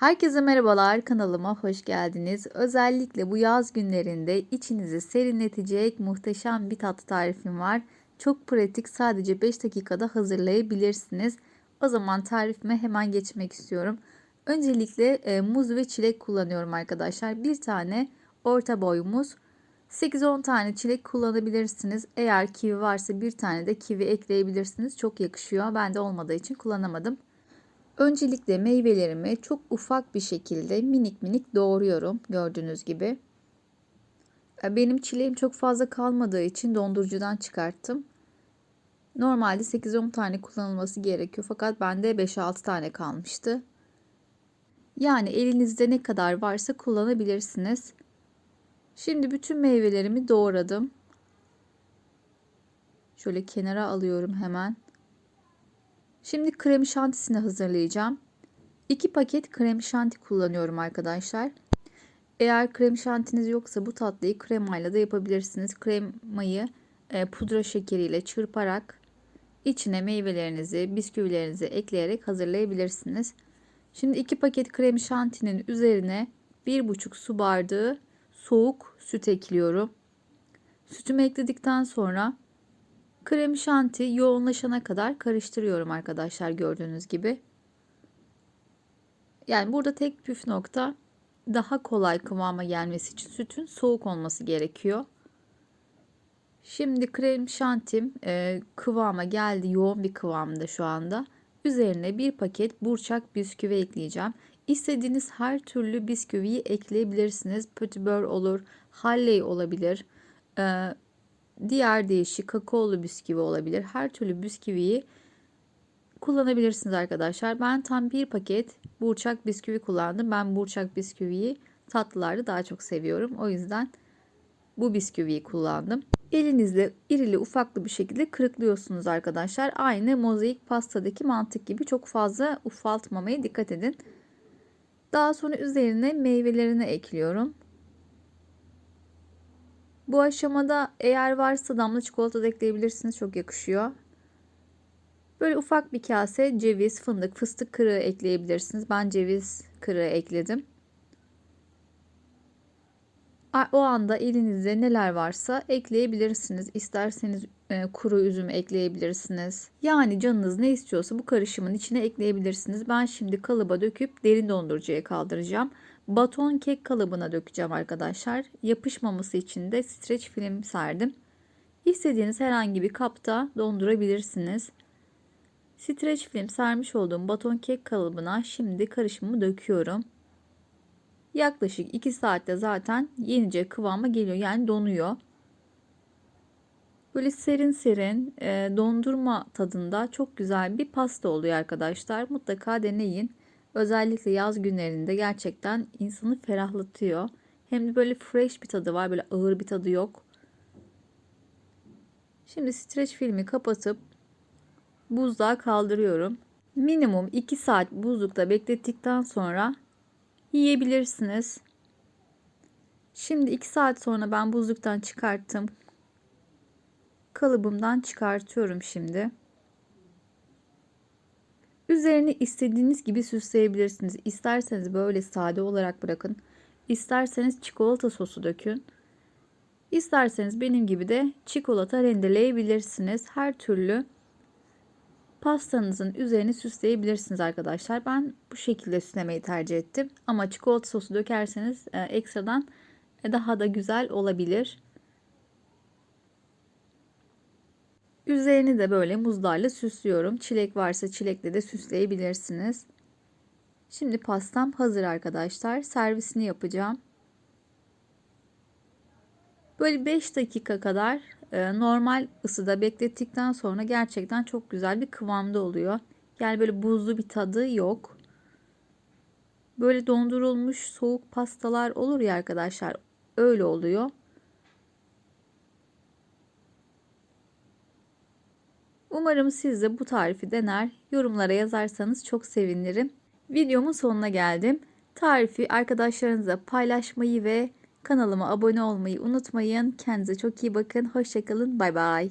Herkese merhabalar kanalıma hoş geldiniz. Özellikle bu yaz günlerinde içinizi serinletecek muhteşem bir tatlı tarifim var. Çok pratik sadece 5 dakikada hazırlayabilirsiniz. O zaman tarifime hemen geçmek istiyorum. Öncelikle e, muz ve çilek kullanıyorum arkadaşlar. Bir tane orta boy muz. 8-10 tane çilek kullanabilirsiniz. Eğer kivi varsa bir tane de kivi ekleyebilirsiniz. Çok yakışıyor. Ben de olmadığı için kullanamadım. Öncelikle meyvelerimi çok ufak bir şekilde minik minik doğruyorum gördüğünüz gibi. E, benim çileğim çok fazla kalmadığı için dondurucudan çıkarttım. Normalde 8-10 tane kullanılması gerekiyor fakat bende 5-6 tane kalmıştı. Yani elinizde ne kadar varsa kullanabilirsiniz. Şimdi bütün meyvelerimi doğradım. Şöyle kenara alıyorum hemen. Şimdi krem şantisini hazırlayacağım. 2 paket krem şanti kullanıyorum arkadaşlar. Eğer krem şantiniz yoksa bu tatlıyı kremayla da yapabilirsiniz. Kremayı e, pudra şekeriyle çırparak içine meyvelerinizi, bisküvilerinizi ekleyerek hazırlayabilirsiniz. Şimdi 2 paket krem şantinin üzerine 1,5 su bardağı soğuk süt ekliyorum. Sütümü ekledikten sonra Krem şanti yoğunlaşana kadar karıştırıyorum arkadaşlar gördüğünüz gibi. Yani burada tek püf nokta daha kolay kıvama gelmesi için sütün soğuk olması gerekiyor. Şimdi krem şantim e, kıvama geldi. Yoğun bir kıvamda şu anda. Üzerine bir paket burçak bisküvi ekleyeceğim. İstediğiniz her türlü bisküviyi ekleyebilirsiniz. Pötibör olur, halley olabilir. Ee, diğer değişik kakaolu bisküvi olabilir. Her türlü bisküviyi kullanabilirsiniz arkadaşlar. Ben tam bir paket burçak bisküvi kullandım. Ben burçak bisküviyi tatlılarda daha çok seviyorum. O yüzden bu bisküviyi kullandım. Elinizle irili ufaklı bir şekilde kırıklıyorsunuz arkadaşlar. Aynı mozaik pastadaki mantık gibi çok fazla ufaltmamaya dikkat edin. Daha sonra üzerine meyvelerini ekliyorum. Bu aşamada eğer varsa damla çikolata da ekleyebilirsiniz. Çok yakışıyor. Böyle ufak bir kase ceviz, fındık, fıstık kırığı ekleyebilirsiniz. Ben ceviz kırığı ekledim. O anda elinizde neler varsa ekleyebilirsiniz. İsterseniz kuru üzüm ekleyebilirsiniz. Yani canınız ne istiyorsa bu karışımın içine ekleyebilirsiniz. Ben şimdi kalıba döküp derin dondurucuya kaldıracağım. Baton kek kalıbına dökeceğim arkadaşlar. Yapışmaması için de streç film serdim. İstediğiniz herhangi bir kapta dondurabilirsiniz. Streç film sermiş olduğum baton kek kalıbına şimdi karışımımı döküyorum. Yaklaşık 2 saatte zaten yenice kıvama geliyor. Yani donuyor. Böyle serin serin e, dondurma tadında çok güzel bir pasta oluyor arkadaşlar. Mutlaka deneyin. Özellikle yaz günlerinde gerçekten insanı ferahlatıyor. Hem de böyle fresh bir tadı var. Böyle ağır bir tadı yok. Şimdi streç filmi kapatıp buzluğa kaldırıyorum. Minimum 2 saat buzlukta beklettikten sonra yiyebilirsiniz. Şimdi 2 saat sonra ben buzluktan çıkarttım. Kalıbımdan çıkartıyorum şimdi. Üzerini istediğiniz gibi süsleyebilirsiniz. İsterseniz böyle sade olarak bırakın. İsterseniz çikolata sosu dökün. İsterseniz benim gibi de çikolata rendeleyebilirsiniz. Her türlü pastanızın üzerini süsleyebilirsiniz arkadaşlar. Ben bu şekilde süslemeyi tercih ettim. Ama çikolata sosu dökerseniz e, ekstradan daha da güzel olabilir. Üzerini de böyle muzlarla süslüyorum. Çilek varsa çilekle de süsleyebilirsiniz. Şimdi pastam hazır arkadaşlar. Servisini yapacağım. Böyle 5 dakika kadar e, normal ısıda beklettikten sonra gerçekten çok güzel bir kıvamda oluyor. Yani böyle buzlu bir tadı yok. Böyle dondurulmuş soğuk pastalar olur ya arkadaşlar. Öyle oluyor. Umarım siz de bu tarifi dener, yorumlara yazarsanız çok sevinirim. Videomun sonuna geldim. Tarifi arkadaşlarınıza paylaşmayı ve kanalıma abone olmayı unutmayın. Kendinize çok iyi bakın. Hoşçakalın. Bay bay.